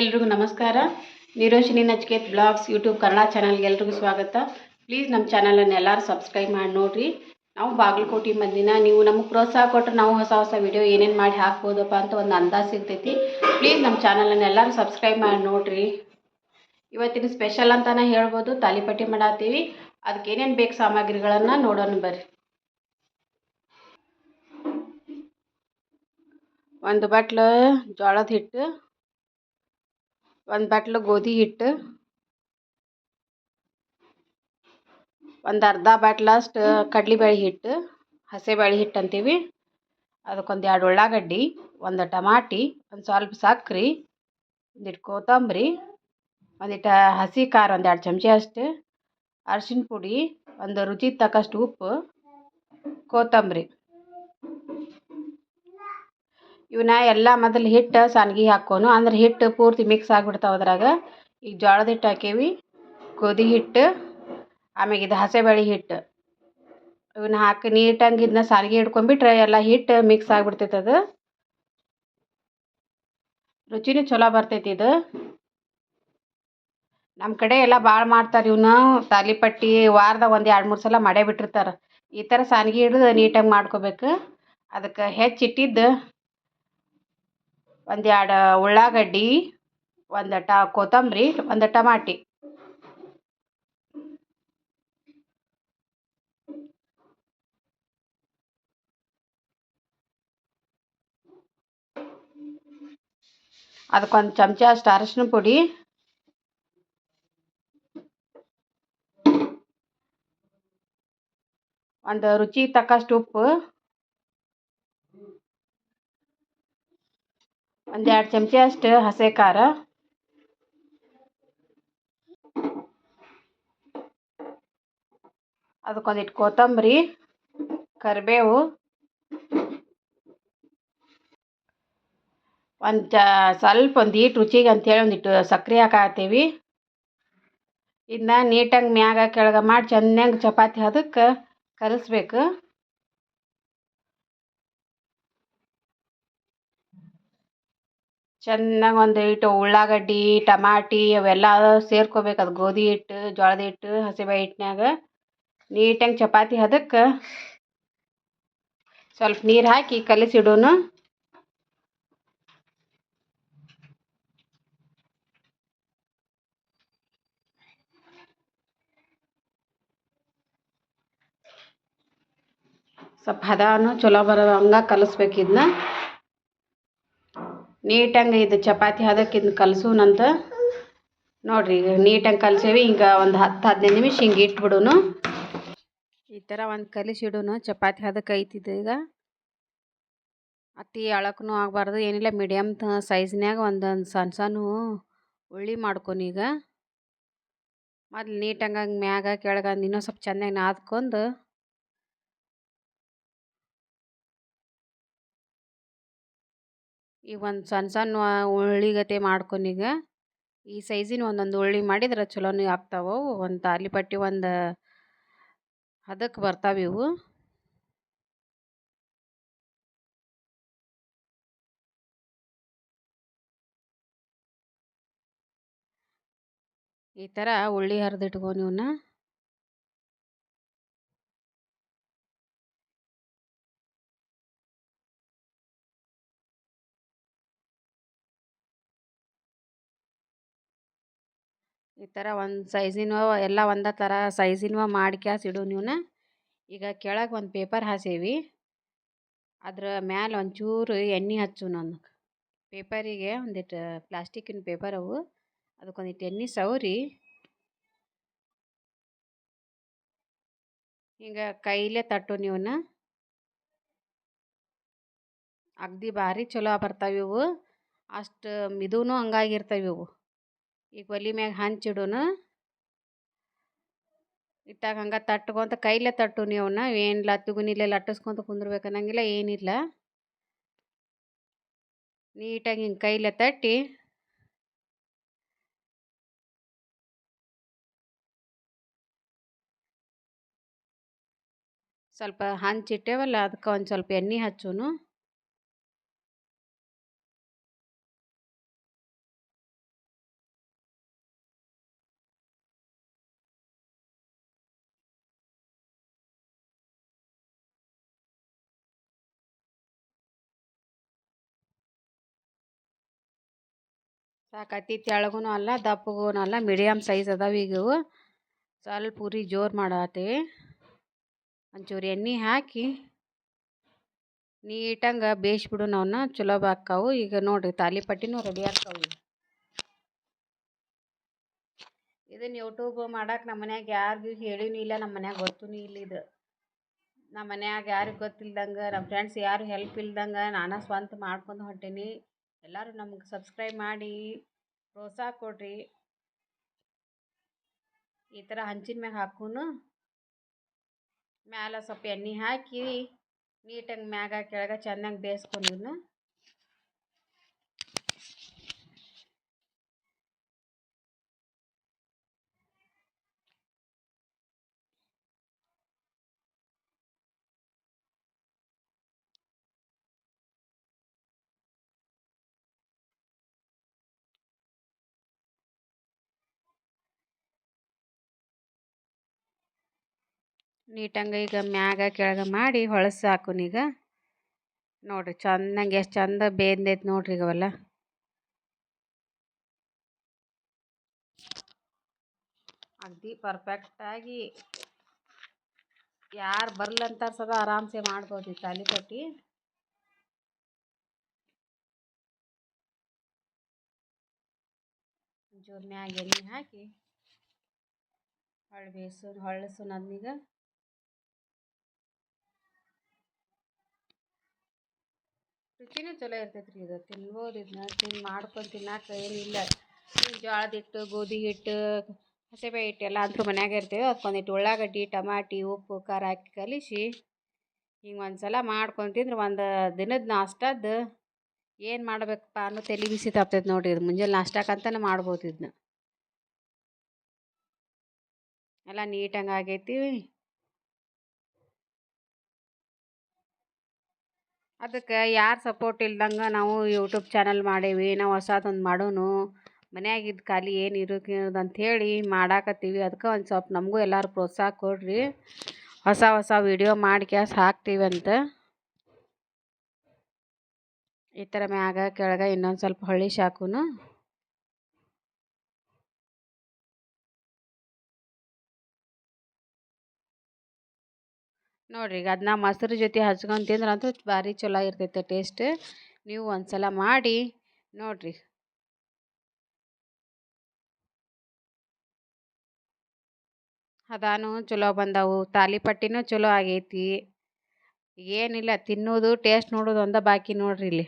ಎಲ್ರಿಗೂ ನಮಸ್ಕಾರ. Niroshini Nachiket blogs YouTube Kannada ಚಾನಲ್ಗೆ ಎಲ್ರಿಗೂ ಸ್ವಾಗತ. ಪ್ಲೀಸ್ ನಮ್ಮ ಚಾನಲನ್ನು ಎಲ್ಲರೂ ಸಬ್ಸ್ಕ್ರೈಬ್ ಮಾಡಿ ನೋಡಿರಿ. ನಾವು ಬಾಗಲಕೋಟೆ ಮಂದಿನ ನೀವು ನಮಗೆ ಪ್ರೋತ್ಸಾಹ ಕೊಟ್ಟರೆ ನಾವು ಹೊಸ ಹೊಸ ವಿಡಿಯೋ ಏನೇನು ಮಾಡಿ ಹಾಕ್ಬೋದಪ್ಪ ಅಂತ ಒಂದು ಅಂದಾಜು ಸಿಗ್ತೈತಿ. ಪ್ಲೀಸ್ ನಮ್ಮ ಚಾನಲನ್ನು ಎಲ್ಲರೂ ಸಬ್ಸ್ಕ್ರೈಬ್ ಮಾಡಿ ನೋಡಿರಿ. ಇವತ್ತಿನ ಸ್ಪೆಷಲ್ ಅಂತಲೇ ಹೇಳ್ಬೋದು, ತಾಲಿಪಟ್ಟಿ ಮಾಡತ್ತೀವಿ. ಅದಕ್ಕೆ ಏನೇನು ಬೇಕು ಸಾಮಗ್ರಿಗಳನ್ನು ನೋಡೋಣ ಬರ್ರಿ. ಒಂದು ಬಟ್ಲು, ಜೋಳದ ಹಿಟ್ಟು ಒಂದು ಬಟ್ಲು ಗೋಧಿ ಹಿಟ್ಟು, ಒಂದು ಅರ್ಧ ಬಾಟ್ಲಷ್ಟು ಕಡ್ಲೆಬೇಳೆ ಹಿಟ್ಟು, ಹಸೆಬೇಳೆ ಹಿಟ್ಟು ಅಂತೀವಿ. ಅದಕ್ಕೊಂದು ಎರಡು ಉಳ್ಳಾಗಡ್ಡಿ, ಒಂದು ಟಮಾಟಿ, ಒಂದು ಸ್ವಲ್ಪ ಸಕ್ರೆ ಒಂದಿಟ್ಟು ಕೊತ್ತಂಬರಿ ಒಂದಿಟ್ಟು ಹಸಿ ಖಾರ ಒಂದು ಎರಡು ಚಮಚ ಅಷ್ಟು, ಅರ್ಶಿಣ ಪುಡಿ, ಒಂದು ರುಚಿ ತಕ್ಕಷ್ಟು ಉಪ್ಪು, ಕೊತ್ತಂಬರಿ. ಇವನ್ನ ಎಲ್ಲ ಮೊದಲು ಹಿಟ್ಟು ಸಾನ್ಗಿ ಹಾಕೋನು. ಅಂದ್ರೆ ಹಿಟ್ಟು ಪೂರ್ತಿ ಮಿಕ್ಸ್ ಆಗಿಬಿಡ್ತಾವೆ ಅದ್ರಾಗ. ಈಗ ಜೋಳದ ಹಿಟ್ಟು ಹಾಕೇವಿ ಗೋಧಿ ಹಿಟ್ಟು, ಆಮ್ಯಾಗ ಇದು ಹಸೆಬೇಳೆ ಹಿಟ್ಟು. ಇವನ್ನ ಹಾಕಿ ನೀಟಾಗಿ ಇದನ್ನ ಸಾರಿಗೆ ಹಿಡ್ಕೊಂಬಿಟ್ರೆ ಎಲ್ಲ ಹಿಟ್ಟು ಮಿಕ್ಸ್ ಆಗಿಬಿಡ್ತೈತೆ ಅದು. ರುಚಿನೂ ಚಲೋ ಬರ್ತೈತಿ ಇದು. ನಮ್ಮ ಕಡೆ ಎಲ್ಲ ಭಾಳ ಮಾಡ್ತಾರೆ ಇವನ್ನ ತಾಲಿಪಟ್ಟಿ ವಾರದ ಒಂದು ಎರಡು ಮೂರು ಸಲ ಮಾಡೇ ಬಿಟ್ಟಿರ್ತಾರೆ. ಈ ಥರ ಸಾನ್ಗಿ ಹಿಡಿದು ನೀಟಾಗಿ ಮಾಡ್ಕೋಬೇಕು. ಅದಕ್ಕೆ ಹೆಚ್ಚಿಟ್ಟಿದ್ದು ಒಂದು ಎರಡು ಉಳ್ಳಾಗಡ್ಡಿ ಒಂದು ಟ ಕೊತ್ತಂಬರಿ, ಒಂದು ಟಮಾಟಿ. ಅದಕ್ಕೊಂದು ಚಮಚ ಅಷ್ಟು ಅರಶಿನ ಪುಡಿ. ಒಂದು ರುಚಿ ತಕ್ಕಷ್ಟು ಉಪ್ಪು. ಒಂದು ಎರಡು ಚಮಚ ಅಷ್ಟು ಹಸೆ ಖಾರ. ಅದಕ್ಕೊಂದಿಟ್ಟು ಕೊತ್ತಂಬರಿ, ಕರಿಬೇವು, ಒಂದು ಚ, ಸ್ವಲ್ಪ ಒಂದು ಈಟು ರುಚಿಗೆ ಅಂಥೇಳಿ ಒಂದಿಟ್ಟು ಸಕ್ಕರೆ ಹಾಕಾತೀವಿ. ಇದನ್ನ ನೀಟಾಗಿ ಮ್ಯಾಗ ಕೆಳಗೆ ಮಾಡಿ ಚೆನ್ನಾಗಿ ಚಪಾತಿ ಅದಕ್ಕೆ ಕಲಿಸ್ಬೇಕು. ಚೆನ್ನಾಗಿ ಒಂದು ಹಿಟ್ಟು ಉಳ್ಳಾಗಡ್ಡಿ, ಟಮಾಟಿ ಅವೆಲ್ಲ ಸೇರ್ಕೋಬೇಕು. ಅದು ಗೋಧಿ ಹಿಟ್ಟು, ಜೋಳದ ಹಿಟ್ಟು ಹಸಿಬೇಳೆ ಹಿಟ್ನ್ಯಾಗ ನೀಟಾಗಿ ಚಪಾತಿ ಹದಕ್ಕೆ ಸ್ವಲ್ಪ ನೀರು ಹಾಕಿ ಕಲಿಸಿಡೋನು. ಸ್ವಲ್ಪ ಹದಾನು ಚಲೋ ಬರೋ ಹಂಗೆ ಕಲಿಸ್ಬೇಕಿದ್ನ ನೀಟಾಗಿ ಇದು ಚಪಾತಿ ಹದಕ್ಕೆ ಇದನ್ನ ಕಲಸೋಣಂತ ನೋಡಿರಿ ಈಗ ನೀಟಾಗಿ ಕಲಸೇವಿ ಈಗ ಒಂದು ಹತ್ತು ಹದಿನೈದು ನಿಮಿಷ ಹಿಂಗೆ ಇಟ್ಬಿಡೋನು. ಈ ಥರ ಒಂದು ಕಲಿಸಿಡೋನು, ಚಪಾತಿ ಹದಕ್ಕೆ ಐತಿದ್ದು ಈಗ. ಅತಿ ಅಳಕ್ಕೂ ಆಗಬಾರ್ದು, ಏನಿಲ್ಲ ಮೀಡಿಯಮ್ ಸೈಜ್ನ್ಯಾಗ ಒಂದೊಂದು ಸಣ್ಣ ಸಣ್ಣ ಉಳ್ಳಿ ಮಾಡ್ಕೊನಿ ಈಗ. ಮೊದ್ಲು ನೀಟಾಗಿ ಹಂಗೆ ಮ್ಯಾಗ ಕೆಳಗೆ ಇನ್ನೂ ಸ್ವಲ್ಪ ಚೆನ್ನಾಗಿ ನಾದ್ಕೊಂಡು ಈಗ ಒಂದು ಸಣ್ಣ ಸಣ್ಣ ಉಳ್ಳಿಗತೆ ಮಾಡ್ಕೊನೀಗ ಈ ಸೈಜಿನ ಒಂದೊಂದು ಉಳ್ಳಿ ಮಾಡಿದ್ರೆ ಚಲೋನೇ ಆಗ್ತಾವೆ ಒಂದು ತಾಲಿಪಟ್ಟಿ ಒಂದು ಅದಕ್ಕೆ ಬರ್ತಾವೆ ಇವು. ಈ ಥರ ಉಳ್ಳಿ ಹರಿದಿಟ್ಕೊ ನೀವನ್ನ ಈ ಥರ ಒಂದು ಸೈಜಿನವ ಎಲ್ಲ ಒಂದೇ ಥರ ಸೈಜಿನವ ಮಾಡಿ ಕ್ಯಾಸ್ ಇಡು ನೀವನ್ನ ಈಗ ಕೆಳಗೆ ಒಂದು ಪೇಪರ್ ಹಾಸೇವಿ. ಅದ್ರ ಮ್ಯಾಲೆ ಒಂಚೂರು ಎಣ್ಣೆ ಹಚ್ಚು ನಾನು. ಪೇಪರಿಗೆ ಒಂದಿಟ್ಟು ಪ್ಲಾಸ್ಟಿಕ್ಕಿನ ಪೇಪರ್ ಅವು. ಅದಕ್ಕೊಂದಿಟ್ಟು ಎಣ್ಣೆ ಸವರಿ. ಹಿಂಗೆ ಕೈಲೇ ತಟ್ಟು ನೀವನ್ನ ಅಗ್ದಿ ಭಾರಿ ಚಲೋ ಬರ್ತಾವೆ ಇವು. ಅಷ್ಟು ಮಿದುನೂ ಹಂಗಾಗಿರ್ತವೆ ಇವು. ಈಗ ಒಲೆ ಮ್ಯಾಗ ಹಂಚಿಡೋಣ ಇಟ್ಟಾಗ ಹಂಗೆ ತಟ್ಕೊಂತ ಕೈಲೇ ತಟ್ಟು ಅವನ್ನ ಏನಿಲ್ಲ ತುಗುನಿಲೆ ಲಟ್ಟಿಸ್ಕೊಂತ ಕುಂದ್ರಬೇಕು ಅನ್ನಂಗಿಲ್ಲ, ಏನಿಲ್ಲ. ನೀಟಾಗಿ ಹಿಂಗೆ ಕೈಲೇ ತಟ್ಟಿ. ಸ್ವಲ್ಪ ಹಂಚಿಟ್ಟೇವಲ್ಲ ಅದಕ್ಕೆ ಒಂದು ಸ್ವಲ್ಪ ಎಣ್ಣೆ ಹಚ್ಚೋನು. ಸಾಕತಿ ತೆಳಗೂ ಅಲ್ಲ ದಪ್ಪಗೂ ಅಲ್ಲ ಮೀಡಿಯಮ್ ಸೈಜ್ ಅದಾವ ಈಗ ಸ್ವಲ್ಪ ಪೂರಿ ಜೋರು ಮಾಡತ್ತೀವಿ ಒಂಚೂರು ಎಣ್ಣೆ ಹಾಕಿ ನೀಟಂಗೆ ಬೇಯಿಸ್ಬಿಡು ನಾವನ್ನ ಚಲೋ ಬಾಕ್ಕಾವು ಈಗ ನೋಡಿರಿ ತಾಲಿಪಟ್ಟಿನೂ ರೆಡಿ ಆಗ್ತಾವೆ ಈಗ. ಇದನ್ನು ಯೂಟ್ಯೂಬ್ ಮಾಡಕ್ಕೆ ನಮ್ಮ ಮನ್ಯಾಗ ಯಾರಿಗೂ ಹೇಳಿನೂ ಇಲ್ಲ ನಮ್ಮ ಮನ್ಯಾಗ ಗೊತ್ತೂ ಇಲ್ಲ ಇದು. ನಮ್ಮ ಮನ್ಯಾಗ ಯಾರಿಗೆ ಗೊತ್ತಿಲ್ದಂಗೆ ನಮ್ಮ ಫ್ರೆಂಡ್ಸ್ ಯಾರು ಹೆಲ್ಪ್ ಇಲ್ದಂಗೆ, ನಾನೇ ಸ್ವಂತ ಮಾಡ್ಕೊಂಡು ಹೊಂಟೀನಿ. ಎಲ್ಲರೂ ನಮ್ಗೆ ಸಬ್ಸ್ಕ್ರೈಬ್ ಮಾಡಿ, ಪ್ರೋತ್ಸಾಹ ಕೊಡಿರಿ. ಈ ಥರ ಹಂಚಿನ ಮ್ಯಾಗ ಹಾಕೂನು, ಮ್ಯಾಲೆ ಸ್ವಲ್ಪ ಎಣ್ಣೆ ಹಾಕಿ ನೀಟಾಗಿ ಮ್ಯಾಗ ಕೆಳಗೆ ಚೆನ್ನಾಗಿ ಬೇಯಿಸ್ಕೊಂಡಿವ್ನ ನೀಟಂಗೆ ಈಗ ಮ್ಯಾಗ ಕೆಳಗೆ ಮಾಡಿ ಹೊಳಸು ಹಾಕುನೀಗ ನೋಡಿರಿ ಚೆನ್ನಾಗಿ ಎಷ್ಟು ಚಂದ ಬೇಂದೈತೆ ನೋಡ್ರಿ ಈಗ ಅವೆಲ್ಲ. ಅಗ್ದಿ ಪರ್ಫೆಕ್ಟಾಗಿ ಯಾರು ಬರ್ಲಂತ ಸದಾ ಆರಾಮ್ಸೆ ಮಾಡ್ಬೋದು ಈ ತಾಲಿಪಟ್ಟಿ ಒಂಚೂರು ಮ್ಯಾಗ ಎಣ್ಣೆ ಹಾಕಿ ಹೊಳ್ಳು ಬೇಯಿಸು ಹೊಳ್ಳಿಸು ನನ್ನೀಗ ರುಚಿನೂ ಚಲೋ ಇರ್ತೈತೆ ರೀ ಇದು. ತಿನ್ಬೋದು ಇದನ್ನ, ತಿನ್ ಮಾಡ್ಕೊಂಡು ತಿನ್ನಕ್ಕೆ ಏನಿಲ್ಲ ಜೋಳದ ಹಿಟ್ಟು, ಗೋಧಿ ಹಿಟ್ಟು ಹಸೆಬೇಳೆ ಹಿಟ್ಟು ಎಲ್ಲ ಅಂತೂ ಮನ್ಯಾಗ ಇರ್ತೇವೆ. ಅದಕ್ಕೊಂದಿಟ್ಟು ಉಳ್ಳಾಗಡ್ಡಿ, ಟಮಾಟಿ, ಉಪ್ಪು, ಖಾರ ಹಾಕಿ ಕಲಿಸಿ ಹಿಂಗೆ ಒಂದು ಸಲ ಮಾಡ್ಕೊಂಡು ತಿಂದ್ರೆ ಒಂದು ದಿನದ ನಾಷ್ಟದ್ದು ಏನು ಮಾಡಬೇಕಪ್ಪ ಅನ್ನೋ ತಲೆ ಬಿಸಿ ತಪ್ತೈತೆ ನೋಡಿರಿ ಇದು ಮುಂಜಾನೆ ನಾಷ್ಟಕ್ಕಂತಲೇ ಮಾಡ್ಬೋದು ಇದನ್ನ ಎಲ್ಲ ನೀಟಂಗೆ ಆಗೈತಿ. ಅದಕ್ಕೆ ಯಾರು ಸಪೋರ್ಟ್ ಇಲ್ದಂಗೆ ನಾವು ಯೂಟ್ಯೂಬ್ ಚಾನಲ್ ಮಾಡೇವಿ, ನಾವು ಹೊಸದೊಂದು ಮಾಡೋನು. ಮನ್ಯಾಗಿದ್ದು ಖಾಲಿ ಏನು ಇರೋದು ಅಂಥೇಳಿ ಮಾಡಾಕತ್ತೀವಿ. ಅದಕ್ಕೆ ಒಂದು ಸ್ವಲ್ಪ ನಮಗೂ ಎಲ್ಲರೂ ಪ್ರೋತ್ಸಾಹ ಕೊಡ್ರಿ. ಹೊಸ ಹೊಸ ವಿಡಿಯೋ ಮಾಡಿ ಹಾಕ್ತೀವಿ ಅಂತ. ಈ ಥರ ಮ್ಯಾಗ ಕೆಳಗೆ ಇನ್ನೊಂದು ಸ್ವಲ್ಪ ಹೊಳ್ಳಿ ಶಾಕುನು. ನೋಡಿರಿ, ಈಗ ಅದನ್ನ ಮೊಸರು ಜೊತೆ ಹಚ್ಕೊಂಡು ತಿಂದ್ರಂತೂ ಭಾರಿ ಚಲೋ ಇರ್ತೈತೆ ಟೇಸ್ಟ್ ನೀವು ಒಂದು ಸಲ ಮಾಡಿ ನೋಡಿರಿ. ಅದಾನು ಚಲೋ ಬಂದವು ತಾಲಿಪಟ್ಟಿನೂ ಚಲೋ ಆಗೈತಿ. ಏನಿಲ್ಲ, ತಿನ್ನೋದು ಟೇಸ್ಟ್ ನೋಡೋದು ಒಂದ ಬಾಕಿ ನೋಡ್ರಿ ಇಲ್ಲಿ.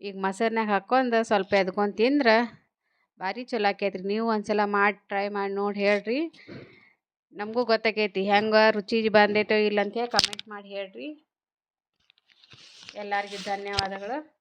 ಈಗ ಮೊಸರ್ನಾಗ ಹಾಕ್ಕೊಂಡು ಸ್ವಲ್ಪ ಎದ್ಕೊಂಡು ತಿಂದ್ರೆ ಭಾರಿ ಚಲೋ ಆಕೈತ್ರಿ. ನೀವು ಒಂದು ಸಲ ಮಾಡಿ ಟ್ರೈ ಮಾಡಿ ನೋಡಿ ಹೇಳ್ರಿ. ನಮಗೂ ಗೊತ್ತಾಗೈತಿ. ಹೆಂಗೆ ರುಚಿ ಬಂದೈತೋ ಇಲ್ಲ ಅಂತೇಳಿ ಕಮೆಂಟ್ ಮಾಡಿ ಹೇಳ್ರಿ. ಎಲ್ಲರಿಗೂ ಧನ್ಯವಾದಗಳು.